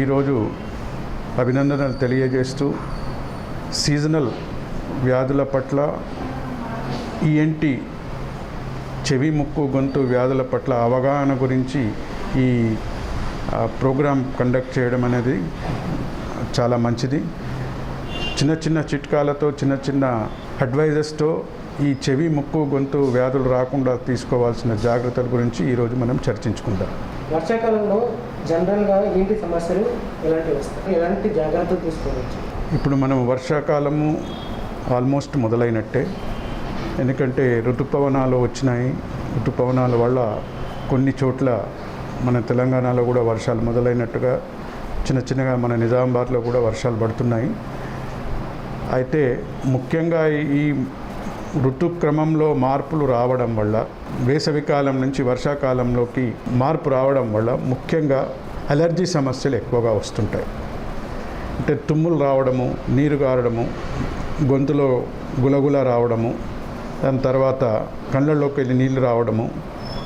ఈరోజు అభినందనలు తెలియజేస్తూ సీజనల్ వ్యాధుల పట్ల ఈఎన్టీ చెవి ముక్కు గొంతు వ్యాధుల పట్ల అవగాహన గురించి ఈ ప్రోగ్రాం కండక్ట్ చేయడం అనేది చాలా మంచిది. చిన్న చిన్న చిట్కాలతో చిన్న చిన్న అడ్వైజెస్తో ఈ చెవి ముక్కు గొంతు వ్యాధులు రాకుండా తీసుకోవాల్సిన జాగ్రత్తల గురించి ఈరోజు మనం చర్చించుకుందాం. వర్షాకాలంలో జనరల్గా ఏంటి సమస్యలు? ఎలాంటివి వస్తాయి ఎలాంటి జాగ్రత్తలు తీసుకోవచ్చు? ఇప్పుడు మనం వర్షాకాలము ఆల్మోస్ట్ మొదలైనట్టే. ఎందుకంటే ఋతుపవనాలు వచ్చినాయి. ఋతుపవనాల వల్ల కొన్ని చోట్ల మన తెలంగాణలో కూడా వర్షాలు మొదలైనట్టుగా చిన్న చిన్నగా మన నిజామాబాద్లో కూడా వర్షాలు పడుతున్నాయి. అయితే ముఖ్యంగా ఈ ఋతుక్రమంలో మార్పులు రావడం వల్ల వేసవికాలం నుంచి వర్షాకాలంలోకి మార్పు రావడం వల్ల ముఖ్యంగా అలర్జీ సమస్యలు ఎక్కువగా వస్తుంటాయి. అంటే తుమ్ములు రావడము నీరు గారడము గొంతులో గులగుల రావడము దాని తర్వాత కళ్ళల్లోకి వెళ్ళి నీళ్ళు రావడము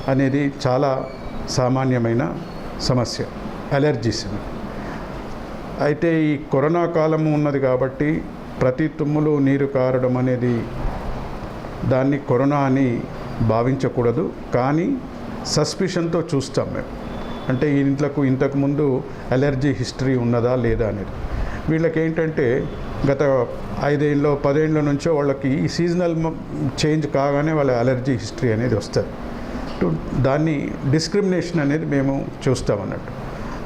అనేది చాలా సామాన్యమైన సమస్య అలర్జీస్ అయితే ఈ కరోనా కాలము ఉన్నది కాబట్టి ప్రతి తుమ్ములు నీరు కారడం అనేది దాన్ని కరోనా అని భావించకూడదు కానీ సస్పిషన్తో చూస్తాం మేము. అంటే ఈ ఇంట్లకు ఇంతకుముందు అలర్జీ హిస్టరీ ఉన్నదా లేదా అనేది. వీళ్ళకి ఏంటంటే గత ఐదేళ్ళలో పదేళ్ళ నుంచో వాళ్ళకి ఈ సీజనల్ చేంజ్ కాగానే వాళ్ళ అలర్జీ హిస్టరీ అనేది వస్తుంది. టు- దాన్ని డిస్క్రిమినేషన్ అనేది మేము చూస్తాం అన్నట్టు.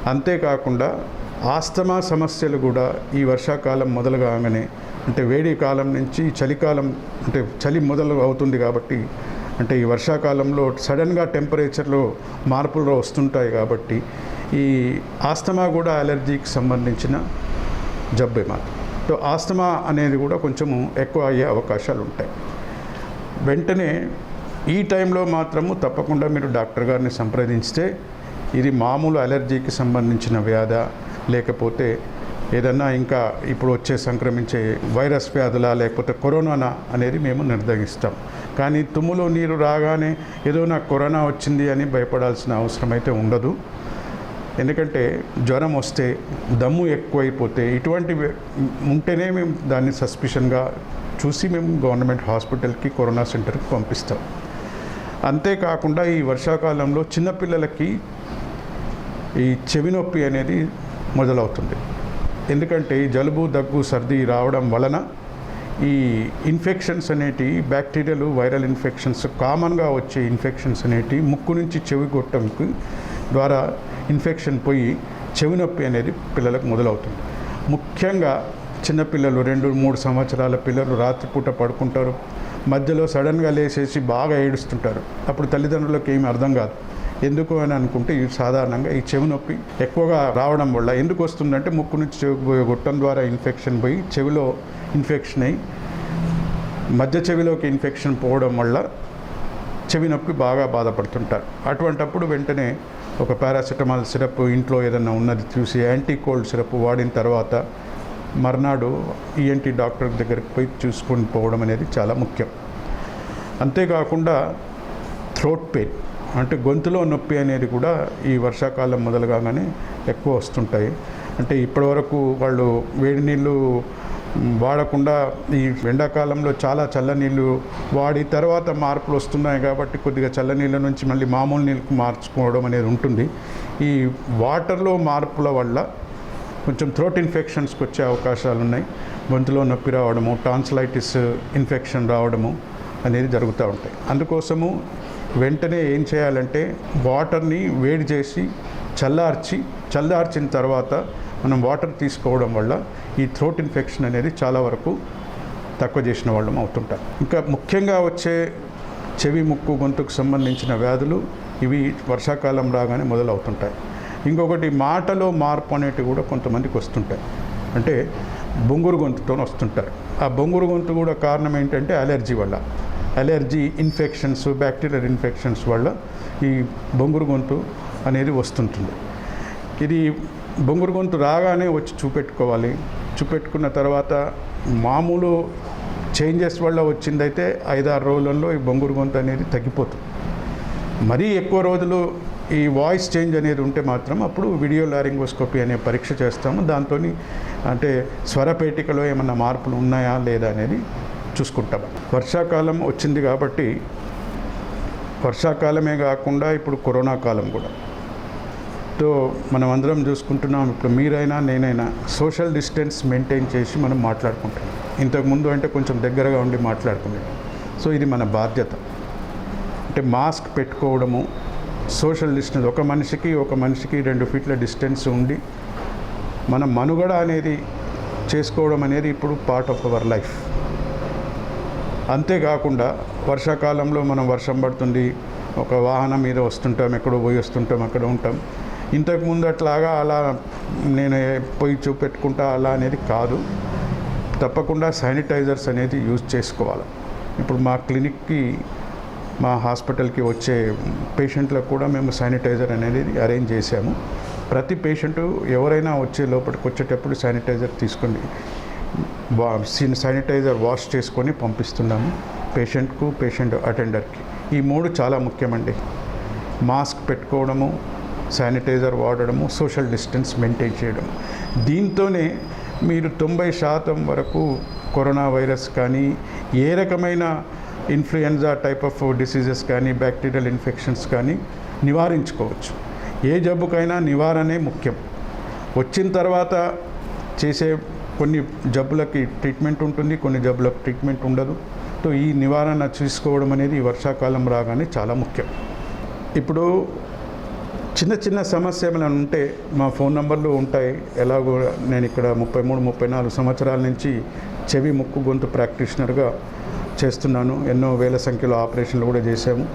అంతేకాకుండా ఆస్తమా సమస్యలు కూడా ఈ వర్షాకాలం మొదలు కాగానే అంటే వేడి కాలం నుంచి చలికాలం అంటే చలి మొదలు అవుతుంది కాబట్టి అంటే ఈ వర్షాకాలంలో సడన్గా టెంపరేచర్లో మార్పులు వస్తుంటాయి కాబట్టి ఈ ఆస్తమా కూడా అలర్జీకి సంబంధించిన జబ్బే మాత్రం. సో ఆస్తమా అనేది కూడా కొంచెము ఎక్కువ అయ్యే అవకాశాలు ఉంటాయి. వెంటనే ఈ టైంలో మాత్రము తప్పకుండా మీరు డాక్టర్ గారిని సంప్రదించితే ఇది మామూలు అలర్జీకి సంబంధించిన వ్యాధ లేకపోతే ఏదన్నా ఇంకా ఇప్పుడు వచ్చే సంక్రమించే వైరస్ వ్యాధుల లేకపోతే కరోనానా అనేది మేము నిర్ధారిస్తాం. కానీ తుమ్ములో నీరు రాగానే ఏదో నాకు కరోనా వచ్చింది అని భయపడాల్సిన అవసరం అయితే ఉండదు. ఎందుకంటే జ్వరం వస్తే దమ్ము ఎక్కువైపోతే ఇటువంటివి ఉంటేనే మేము దాన్ని సస్పిషన్గా చూసి మేము గవర్నమెంట్ హాస్పిటల్కి కరోనా సెంటర్కి పంపిస్తాం. అంతేకాకుండా ఈ వర్షాకాలంలో చిన్నపిల్లలకి ఈ చెవి నొప్పి అనేది మొదలవుతుంది. ఎందుకంటే జలుబు దగ్గు సర్ది రావడం వలన ఈ ఇన్ఫెక్షన్స్ అనేటివి బ్యాక్టీరియాలు వైరల్ ఇన్ఫెక్షన్స్ కామన్గా వచ్చే ఇన్ఫెక్షన్స్ అనేటివి ముక్కు నుంచి చెవి గొట్టంకి ద్వారా ఇన్ఫెక్షన్ పోయి చెవి నొప్పి అనేది పిల్లలకు మొదలవుతుంది. ముఖ్యంగా చిన్నపిల్లలు రెండు మూడు సంవత్సరాల పిల్లలు రాత్రిపూట పడుకుంటారు. మధ్యలో సడన్గా లేచేసి బాగా ఏడుస్తుంటారు. అప్పుడు తల్లిదండ్రులకు ఏమి అర్థం కాదు. ఎందుకు అని అనుకుంటే ఇవి సాధారణంగా ఈ చెవి నొప్పి ఎక్కువగా రావడం వల్ల ఎందుకు వస్తుందంటే ముక్కు నుంచి చెవి పోయే గొట్టం ద్వారా ఇన్ఫెక్షన్ పోయి చెవిలో ఇన్ఫెక్షన్ అయ్యి మధ్య చెవిలోకి ఇన్ఫెక్షన్ పోవడం వల్ల చెవి నొప్పి బాగా బాధపడుతుంటారు. అటువంటప్పుడు వెంటనే ఒక పారాసిటమాల్ సిరప్ ఇంట్లో ఏదైనా ఉన్నది చూసి యాంటీ కోల్డ్ సిరప్ వాడిన తర్వాత మర్నాడు ఈఎన్టీ డాక్టర్ దగ్గరికి పోయి చూసుకొని పోవడం అనేది చాలా ముఖ్యం. అంతేకాకుండా థ్రోట్ పెయిన్. అంటే గొంతులో నొప్పి అనేది కూడా ఈ వర్షాకాలం మొదలుగానే ఎక్కువ వస్తుంటాయి. అంటే ఇప్పటివరకు వాళ్ళు వేడి నీళ్ళు వాడకుండా ఈ ఎండాకాలంలో చాలా చల్లనీళ్ళు వాడి తర్వాత మార్పులు వస్తున్నాయి కాబట్టి కొద్దిగా చల్లనీళ్ళ నుంచి మళ్ళీ మామూలు నీళ్ళకు మార్చుకోవడం అనేది ఉంటుంది. ఈ వాటర్లో మార్పుల వల్ల కొంచెం థ్రోట్ ఇన్ఫెక్షన్స్కి వచ్చే అవకాశాలు ఉన్నాయి. గొంతులో నొప్పి రావడము టాన్సలైటిస్ ఇన్ఫెక్షన్ రావడము అనేది జరుగుతూ ఉంటాయి. అందుకోసము వెంటనే ఏం చేయాలంటే వాటర్ని వేడి చేసి చల్లార్చి చల్లార్చిన తర్వాత మనం వాటర్ తీసుకోవడం వల్ల ఈ థ్రోట్ ఇన్ఫెక్షన్ అనేది చాలా వరకు తక్కువ చేసిన వాళ్ళం అవుతుంటారు ఇంకా ముఖ్యంగా వచ్చే చెవి ముక్కు గొంతుకు సంబంధించిన వ్యాధులు ఇవి వర్షాకాలం రాగానే మొదలవుతుంటాయి. ఇంకొకటి మాటలో మార్పు అనేటివి కూడా కొంతమందికి వస్తుంటాయి. అంటే బొంగురు గొంతుతో వస్తుంటారు. ఆ బొంగురు గొంతు కూడా కారణం ఏంటంటే అలర్జీ వల్ల. అలర్జీ ఇన్ఫెక్షన్స్ బ్యాక్టీరియల్ ఇన్ఫెక్షన్స్ వల్ల ఈ బొంగురు గొంతు అనేది వస్తుంటుంది. ఇది బొంగురు గొంతు రాగానే వచ్చి చూపెట్టుకోవాలి. చూపెట్టుకున్న తర్వాత మామూలు చేంజెస్ వల్ల వచ్చిందైతే ఐదారు రోజులలో ఈ బొంగురు గొంతు అనేది తగ్గిపోతుంది. మరీ ఎక్కువ రోజులు ఈ వాయిస్ చేంజ్ అనేది ఉంటే మాత్రం అప్పుడు వీడియో లారింగోస్కోపీ అనే పరీక్ష చేస్తాము. దాంతో అంటే స్వరపేటికలో ఏమన్నా మార్పులు ఉన్నాయా లేదా అనేది చూసుకుంటాం. వర్షాకాలం వచ్చింది కాబట్టి వర్షాకాలమే కాకుండా ఇప్పుడు కరోనా కాలం కూడా. తో మనం అందరం చూసుకుంటున్నాం ఇప్పుడు మీరైనా నేనైనా సోషల్ డిస్టెన్స్ మెయింటైన్ చేసి మనం మాట్లాడుకుంటాం. ఇంతకుముందు అంటే కొంచెం దగ్గరగా ఉండి మాట్లాడుకునేది సో ఇది మన బాధ్యత. అంటే మాస్క్ పెట్టుకోవడము సోషల్ డిస్టెన్స్ ఒక మనిషికి ఒక మనిషికి రెండు ఫీట్ల డిస్టెన్స్ ఉండి మన మనుగడ అనేది చేసుకోవడం అనేది ఇప్పుడు పార్ట్ ఆఫ్ అవర్ లైఫ్ అంతేకాకుండా వర్షాకాలంలో మనం వర్షం పడుతుంది ఒక వాహనం మీద వస్తుంటాం ఎక్కడో పోయి వస్తుంటాం అక్కడ ఉంటాం. ఇంతకుముందు అట్లాగా అలా నేను పోయి చూపెట్టుకుంటా అలా అనేది కాదు. తప్పకుండా శానిటైజర్స్ అనేది యూజ్ చేసుకోవాలి. ఇప్పుడు మా క్లినిక్కి మా హాస్పిటల్కి వచ్చే పేషెంట్లకు కూడా మేము శానిటైజర్ అనేది అరేంజ్ చేసాము ప్రతి పేషెంటు ఎవరైనా వచ్చే లోపలికి వచ్చేటప్పుడు శానిటైజర్ తీసుకోండి. శానిటైజర్ వాష్ చేసుకొని పంపిస్తున్నాము పేషెంట్కు పేషెంట్ అటెండర్కి. ఈ మూడు చాలా ముఖ్యమండి. మాస్క్ పెట్టుకోవడము శానిటైజర్ వాడడము సోషల్ డిస్టెన్స్ మెయింటైన్ చేయడం. దీంతోనే మీరు తొంభై శాతం వరకు కరోనా వైరస్ కానీ ఏ రకమైన ఇన్ఫ్లుయెన్జా టైప్ ఆఫ్ డిసీజెస్ కానీ బ్యాక్టీరియల్ ఇన్ఫెక్షన్స్ కానీ నివారించుకోవచ్చు. ఏ జబ్బుకైనా నివారణే ముఖ్యం. వచ్చిన తర్వాత చేసే కొన్ని జబ్బులకి ట్రీట్మెంట్ ఉంటుంది కొన్ని జబ్బులకు ట్రీట్మెంట్ ఉండదు. సో ఈ నివారణ చూసుకోవడం అనేది ఈ వర్షాకాలం రాగానే చాలా ముఖ్యం. ఇప్పుడు చిన్న చిన్న సమస్య ఏమైనా ఉంటే మా ఫోన్ నంబర్లు ఉంటాయి. ఎలాగో నేను ఇక్కడ ముప్పై మూడు ముప్పై నాలుగు సంవత్సరాల నుంచి చెవి ముక్కు గొంతు ప్రాక్టీషనర్గా చేస్తున్నాను. ఎన్నో వేల సంఖ్యలో ఆపరేషన్లు కూడా చేశాము.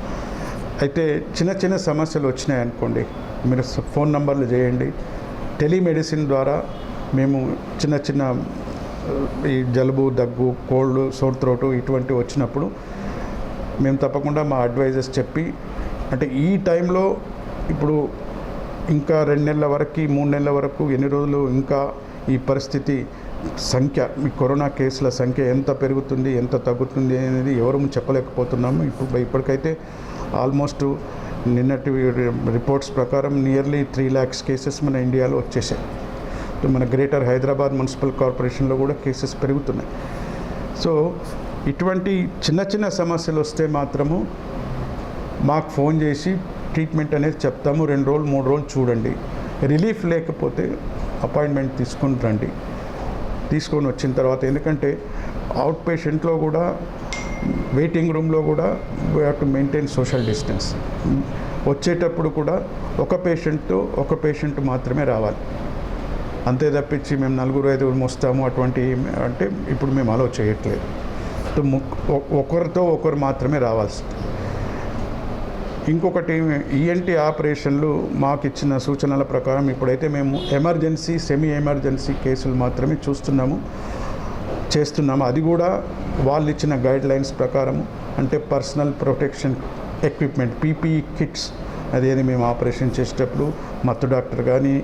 అయితే చిన్న చిన్న సమస్యలు వచ్చినాయి అనుకోండి మీరు ఫోన్ నంబర్లు చేయండి. టెలిమెడిసిన్ ద్వారా మేము చిన్న చిన్న ఈ జలుబు దగ్గు కోల్డ్ సోర్ త్రోటు ఇటువంటి వచ్చినప్పుడు మేము తప్పకుండా మా అడ్వైజర్స్ చెప్పి అంటే ఈ టైంలో ఇప్పుడు ఇంకా రెండు నెలల వరకు మూడు నెలల వరకు ఎన్ని రోజులు ఇంకా ఈ పరిస్థితి సంఖ్య ఈ కరోనా కేసుల సంఖ్య ఎంత పెరుగుతుంది ఎంత తగ్గుతుంది అనేది ఎవరూ చెప్పలేకపోతున్నాము. ఇప్పుడు ఇప్పటికైతే ఆల్మోస్ట్ నిన్నటి రిపోర్ట్స్ ప్రకారం నియర్లీ త్రీ ల్యాక్స్ కేసెస్ మన ఇండియాలో వచ్చేసాయి. మన గ్రేటర్ హైదరాబాద్ మున్సిపల్ కార్పొరేషన్లో కూడా కేసెస్ పెరుగుతున్నాయి. సో ఇటువంటి చిన్న చిన్న సమస్యలు వస్తే మాత్రము మాకు ఫోన్ చేసి ట్రీట్మెంట్ అనేది చెప్తాము. రెండు రోజులు మూడు రోజులు చూడండి. రిలీఫ్ లేకపోతే అపాయింట్మెంట్ తీసుకొని రండి. తీసుకొని వచ్చిన తర్వాత ఎందుకంటే అవుట్ పేషెంట్లో కూడా వెయిటింగ్ రూమ్లో కూడా we have to maintain social distance వచ్చేటప్పుడు కూడా ఒక పేషెంట్తో ఒక పేషెంట్ మాత్రమే రావాలి. అంతే తప్పించి మేము నలుగురు ఐదుగురు వస్తాము అటువంటి అంటే ఇప్పుడు మేము అలో చేయట్లేదు. ఒకరితో ఒకరు మాత్రమే రావాల్సి. ఇంకొకటి ఈఎన్టీ ఆపరేషన్లు మాకు ఇచ్చిన సూచనల ప్రకారం ఇప్పుడైతే మేము ఎమర్జెన్సీ సెమీ ఎమర్జెన్సీ కేసులు మాత్రమే చూస్తున్నాము చేస్తున్నాము. అది కూడా వాళ్ళు ఇచ్చిన గైడ్ లైన్స్ ప్రకారము అంటే personal protection equipment PPE kits అదేది మేము ఆపరేషన్ చేసేటప్పుడు మత్తు డాక్టర్ కానీ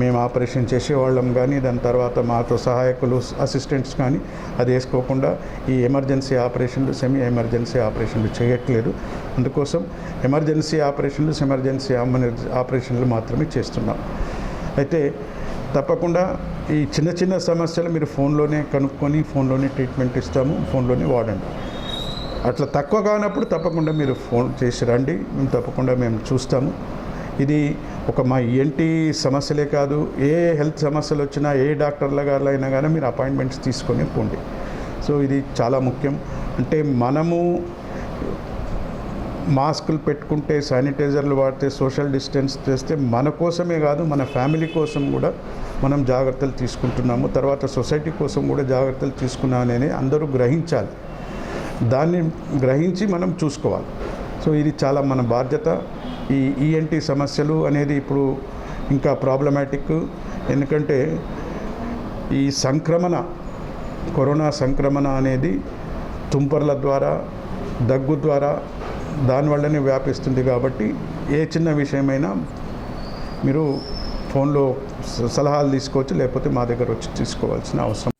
మేము ఆపరేషన్ చేసేవాళ్ళం కానీ దాని తర్వాత మాతో సహాయకులు అసిస్టెంట్స్ కానీ అది వేసుకోకుండా ఈ ఎమర్జెన్సీ ఆపరేషన్లు సెమీ ఎమర్జెన్సీ ఆపరేషన్లు చేయట్లేదు. అందుకోసం ఎమర్జెన్సీ ఆపరేషన్లు ఎమర్జెన్సీ ఆపరేషన్లు మాత్రమే చేస్తున్నాం. అయితే తప్పకుండా ఈ చిన్న చిన్న సమస్యలు మీరు ఫోన్లోనే కనుక్కొని ఫోన్లోనే ట్రీట్మెంట్ ఇస్తాము ఫోన్లోనే వాడండి. అట్లా తక్కువ కానప్పుడు తప్పకుండా మీరు ఫోన్ చేసి రండి. మేము తప్పకుండా మేము చూస్తాము. ఇది ఒక మా ఏంటి సమస్యలే కాదు. ఏ హెల్త్ సమస్యలు వచ్చినా ఏ డాక్టర్ల గారు అయినా కానీ మీరు అపాయింట్మెంట్స్ తీసుకొని పోండి. సో ఇది చాలా ముఖ్యం. అంటే మనము మాస్కులు పెట్టుకుంటే శానిటైజర్లు వాడితే సోషల్ డిస్టెన్స్ చేస్తే మన కోసమే కాదు మన ఫ్యామిలీ కోసం కూడా మనం జాగ్రత్తలు తీసుకుంటున్నాము. తర్వాత సొసైటీ కోసం కూడా జాగ్రత్తలు తీసుకున్నామని అందరూ గ్రహించాలి. దాన్ని గ్రహించి మనం చూసుకోవాలి. సో ఇది చాలా మన బాధ్యత. ఈ ఈఎన్టీ సమస్యలు అనేది ఇప్పుడు ఇంకా ప్రాబ్లమాటిక్. ఎందుకంటే ఈ సంక్రమణ కరోనా సంక్రమణ అనేది తుంపర్ల ద్వారా దగ్గు ద్వారా దానివల్లనే వ్యాపిస్తుంది కాబట్టి ఏ చిన్న విషయమైనా మీరు ఫోన్లో స- సలహాలు తీసుకోవచ్చు లేకపోతే మా దగ్గర వచ్చి తీసుకోవాల్సిన అవసరం